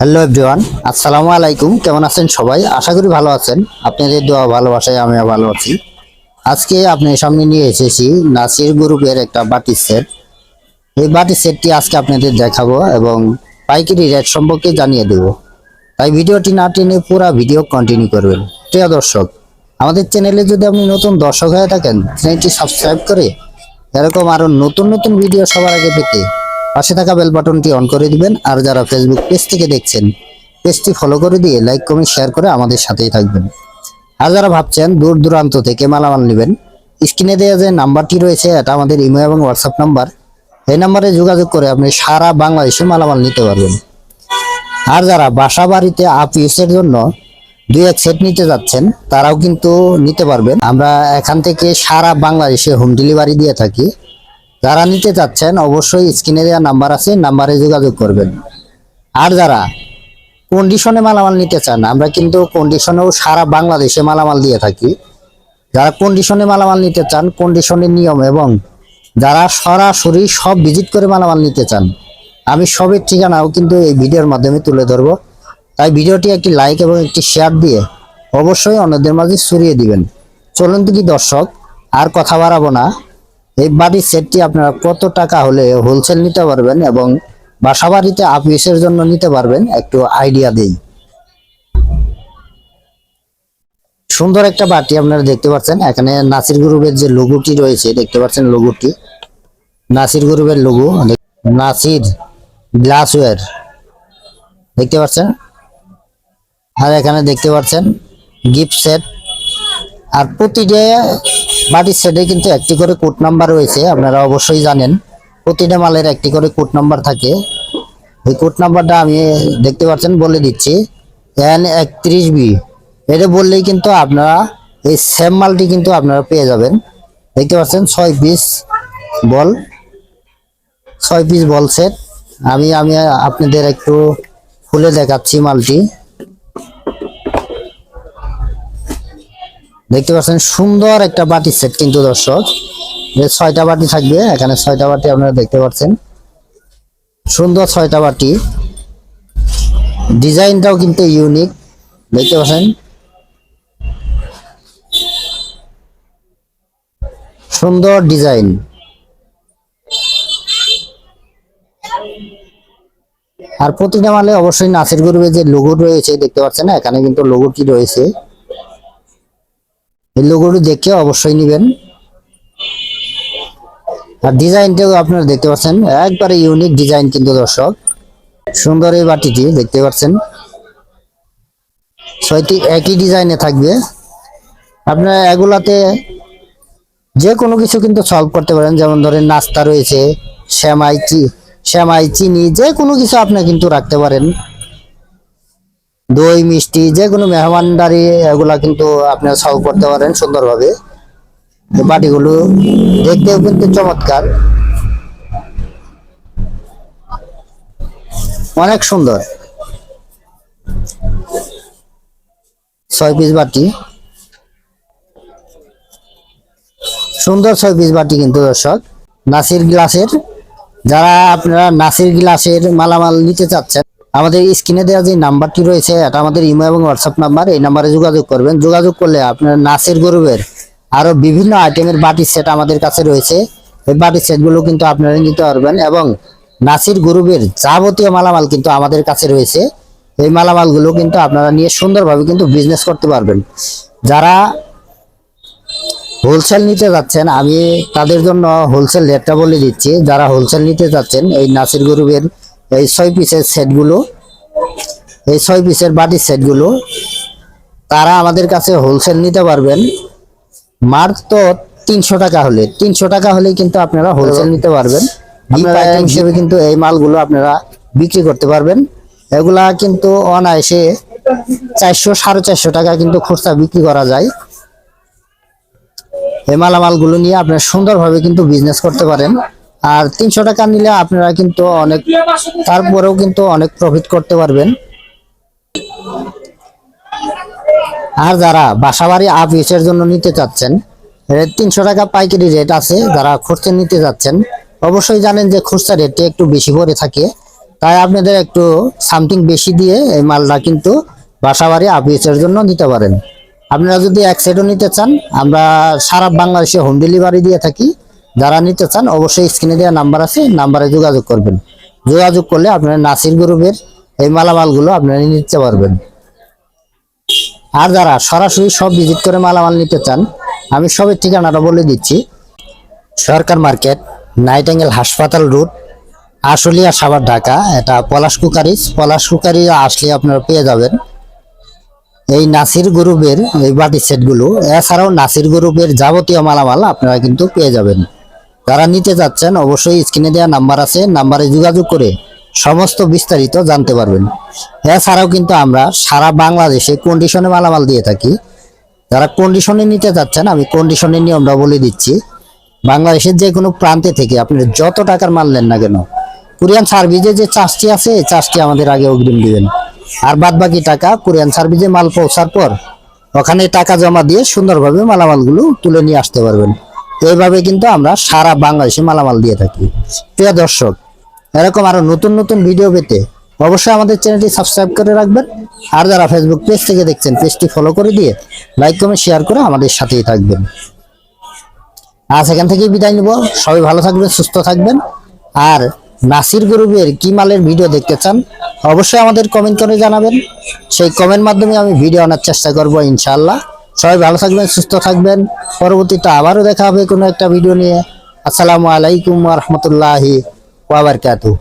Hello everyone আসসালামু আলাইকুম, কেমন আছেন সবাই? আশা করি ভালো আছেন। আপনাদের দোয়া, ভালোবাসায় আমিও ভালো আছি। আজকে আপনার সামনে নিয়ে এসেছি নাসির গ্রুপের একটা বাটি সেট। এই বাটি সেটটি আজকে আপনাদের দেখাবো এবং পাইকারি রেট সম্পর্কে জানিয়ে দেব। তাই ভিডিওটি না টেনে পুরো ভিডিও কন্টিনিউ করবেন। প্রিয় দর্শক, আমাদের চ্যানেলে যদি আপনি নতুন দর্শক হয়ে থাকেন, চ্যানেলটি সাবস্ক্রাইব করে এরকম আরও নতুন নতুন ভিডিও সবার আগে পেতে পাশে থাকা বেল বাটনটি অন করে দিবেন। আর যারা ফেসবুক পেজ থেকে দেখছেন পেজটি ফলো করে দিয়ে লাইক কমেন্ট শেয়ার করে আমাদের সাথেই থাকবেন। আর যারা ভাবছেন দূর দূরান্ত থেকে মালামাল নেবেন স্ক্রিনে দেওয়া যে নাম্বারটি রয়েছে, এটা আমাদের ইমেল এবং হোয়াটসঅ্যাপ নাম্বার এই নাম্বারে যোগাযোগ করে আপনি সারা বাংলাদেশে মালামাল নিতে পারবেন। আর যারা বাসা বাড়িতে আপ ইউজের জন্য দুই এক সেট নিতে যাচ্ছেন, তারাও কিন্তু নিতে পারবেন। আমরা এখান থেকে সারা বাংলাদেশে হোম ডেলিভারি দিয়ে থাকি। যারা নিতে চাচ্ছেন, অবশ্যই স্ক্রিনে দেওয়া নাম্বার আছে, নাম্বারে যোগাযোগ করবেন। আর যারা কন্ডিশনে মালামাল নিতে চান, আমরা কিন্তু কন্ডিশনেও সারা বাংলাদেশে মালামাল দিয়ে থাকি। যারা কন্ডিশনে মালামাল নিতে চান কন্ডিশনের নিয়ম এবং যারা সরাসরি সব ভিজিট করে মালামাল নিতে চান, আমি সবের ঠিকানাও কিন্তু এই ভিডিওর মাধ্যমে তুলে ধরবো। তাই ভিডিওটি একটি লাইক এবং একটি শেয়ার দিয়ে অবশ্যই অন্যদের মাঝে ছড়িয়ে দিবেন। চলুন কি দর্শক, আর কথা বাড়াবো না। এই বাড়ির সেটটি আপনারা কত টাকা হলে হোলসেল নিতে পারবেন এবং বাসা বাড়িতে আপিসের জন্য নিতে পারবেন? একটু আইডিয়া দেই। সুন্দর একটা বাটি আপনারা দেখতে পাচ্ছেন। এখানে নাসির গ্রুপের যে লোগোটি রয়েছে, দেখতে পাচ্ছেন লোগোটি নাসির গ্রুপের লোগো নাসির গ্লাসওয়্যার দেখতে পাচ্ছেন? আর এখানে দেখতে পাচ্ছেন গিফট সেট আর প্রতিটা বাটির সেটে কিন্তু একটি করে কোড নাম্বার রয়েছে, আপনারা অবশ্যই জানেন। প্রতিটা মালের একটি করে কোড নাম্বার থাকে। এই কোড নাম্বারটা আমি দেখতে পাচ্ছেন, বলে দিচ্ছি। এন একত্রিশ বি এটা বললেই কিন্তু আপনারা এই সেম মালটি কিন্তু আপনারা পেয়ে যাবেন। দেখতে পাচ্ছেন, ছয় পিস বল, ছয় পিস বল সেট আমি আমি আপনাদের একটু খুলে দেখাচ্ছি মালটি। দেখতে পাচ্ছেন সুন্দর একটা বাটি সেট কিন্তু দর্শক। যে ছয়টা বাটি থাকবে, এখানে ছয়টা বাটি আপনারা দেখতে পাচ্ছেন। সুন্দর ছয়টা বাটি। ডিজাইনটাও কিন্তু ইউনিক দেখতে পাচ্ছেন। সুন্দর ডিজাইন। আর প্রতিটা মালে অবশ্যই নাচের গ্রুপে যে লোগো রয়েছে, দেখতে পাচ্ছেন এখানে কিন্তু লোগোটি রয়েছে। এই লোগোটি দেখে অবশ্যই নেবেন। আর ডিজাইনটাও আপনারা দেখতে পাচ্ছেন, একবারে ইউনিক ডিজাইন কিন্তু দর্শক। সুন্দর এই বাটিটি দেখতে পাচ্ছেন। ছয়টি একই ডিজাইনে থাকবে। আপনারা এগুলাতে যে কোনো কিছু কিন্তু সলভ করতে পারেন, যেমন ধরেন নাস্তা রয়েছে শ্যামাই চি শ্যামাই চিনি যে কোনো কিছু আপনি কিন্তু রাখতে পারেন। দই, মিষ্টি যে কোনো মেহমানদারি, এগুলা কিন্তু আপনারা সলভ করতে পারেন সুন্দরভাবে। বাটিগুলো দেখতেও কিন্তু চমৎকার। অনেক সুন্দর। ছয় পিস বাটি। সুন্দর ছয় পিস বাটি কিন্তু দর্শক। নাসির গ্লাসের, যারা আপনারা নাসির গ্লাসের মালামাল নিতে চাচ্ছেন আমাদের স্ক্রিনে দেওয়া যে নাম্বারটি রয়েছে, এটা আমাদের ইমো এবং হোয়াটসঅ্যাপ নাম্বার, এই নাম্বারে যোগাযোগ করবেন। যোগাযোগ করলে আপনার নাসির গ্রুপের আরও বিভিন্ন আইটেমের বাটির সেট আমাদের কাছে রয়েছে। এই বাটির সেটগুলো কিন্তু আপনারা নিতে পারবেন এবং নাসির গ্রুপের যাবতীয় মালামাল কিন্তু আমাদের কাছে রয়েছে। এই মালামালগুলো কিন্তু আপনারা নিয়ে সুন্দরভাবে কিন্তু বিজনেস করতে পারবেন। যারা হোলসেল নিতে যাচ্ছেন, আমি তাদের জন্য হোলসেল রেটটা বলে দিচ্ছি। যারা হোলসেল নিতে যাচ্ছেন, এই নাসির গ্রুপের এই ছয় পিসের সেটগুলো এই ছয় পিসের বাটির সেটগুলো তারা আমাদের কাছে হোলসেল নিতে পারবেন। মাত্র তিনশো টাকা হলে তিনশো টাকা হলেই কিন্তু আপনারা হোলসেল নিতে পারবেন। হিসেবে কিন্তু এই মালগুলো আপনারা বিক্রি করতে পারবেন। এগুলা কিন্তু অনায়াসে চারশো সাড়ে চারশো টাকা কিন্তু খুচরা বিক্রি করা যায়। এই মালামালগুলো নিয়ে আপনারা সুন্দরভাবে কিন্তু বিজনেস করতে পারেন। আর তিনশো টাকা নিলে আপনারা কিন্তু অনেক, তারপরেও কিন্তু অনেক প্রফিট করতে পারবেন। আর যারা বাসাবাড়ি আপ ইউজের জন্য নিতে চাচ্ছেন তিনশো টাকা পাইকারি রেট আছে, যারা খুচরা নিতে যাচ্ছেন, অবশ্যই জানেন যে খুচরা রেটটি একটু বেশি পড়ে থাকে। তাই আপনাদের একটু সামথিং বেশি দিয়ে এই মালটা কিন্তু বাসাবাড়ি আপিসের জন্য নিতে পারেন। আপনারা যদি এক সেটও নিতে চান, আমরা সারা বাংলাদেশে হোম ডেলিভারি দিয়ে থাকি। যারা নিতে চান, অবশ্যই স্ক্রিনে দেওয়া নাম্বার আছে নাম্বারে যোগাযোগ করবেন। যোগাযোগ করলে আপনারা নাসির গ্রুপের এই মালামালগুলো আপনারা নিতে পারবেন। আর যারা সরাসরি সব ভিজিট করে মালামাল নিতে চান, আমি সবের ঠিকানাটা বলে দিচ্ছি। সরকার মার্কেট নাইটেঙ্গেল হাসপাতাল রুট আশুলিয়া সাভার ঢাকা, এটা পলাশ কুকারিজ পলাশ কুকারি আসলে আপনারা পেয়ে যাবেন। এই নাসির গ্রুপের এই বাটি সেটগুলো, এছাড়াও নাসির গ্রুপের যাবতীয় মালামাল আপনারা কিন্তু পেয়ে যাবেন। যারা নিতে যাচ্ছেন, অবশ্যই স্ক্রিনে দেওয়া নাম্বার আছে, নাম্বারে যোগাযোগ করে সমস্ত বিস্তারিত জানতে পারবেন। এছাড়াও কিন্তু আমরা সারা বাংলাদেশে কন্ডিশনে মালামাল দিয়ে থাকি। যারা কন্ডিশনে নিতে যাচ্ছেন, আমি কন্ডিশনের নিয়মটা বলে দিচ্ছি। বাংলাদেশের যে কোনো প্রান্তে থেকে আপনি যত টাকার মাল নেন না কেন কোরিয়ান সার্ভিসে যে চার্জটি আছে, এই চার্জটি আমাদের আগে অগ্রিম দিবেন। আর বাদ বাকি টাকা কোরিয়ান সার্ভিসে মাল পৌঁছার পর, ওখানে টাকা জমা দিয়ে সুন্দরভাবে মালামালগুলো তুলে নিয়ে আসতে পারবেন। এইভাবে কিন্তু আমরা সারা বাংলাদেশে মালামাল দিয়ে থাকি। প্রিয় দর্শক, এরকম আরও নতুন নতুন ভিডিও পেতে অবশ্যই আমাদের চ্যানেলটি সাবস্ক্রাইব করে রাখবেন। আর যারা ফেসবুক পেজ থেকে দেখছেন পেজটি ফলো করে দিয়ে লাইক কমেন্ট শেয়ার করে আমাদের সাথেই থাকবেন। আজ এখান থেকেই বিদায় নিব। সবাই ভালো থাকবেন, সুস্থ থাকবেন। আর নাসির গ্রুপের কি মালের ভিডিও দেখতে চান, অবশ্যই আমাদের কমেন্ট করে জানাবেন। সেই কমেন্ট মাধ্যমে আমি ভিডিও আনার চেষ্টা করব ইনশাআল্লাহ। সবাই ভালো থাকবেন, সুস্থ থাকবেন। পরবর্তীতে আবারও দেখা হবে কোনো একটা ভিডিও নিয়ে। আসসালামু আলাইকুম রহমতুল্লাহি ওয়াবারকাতুহ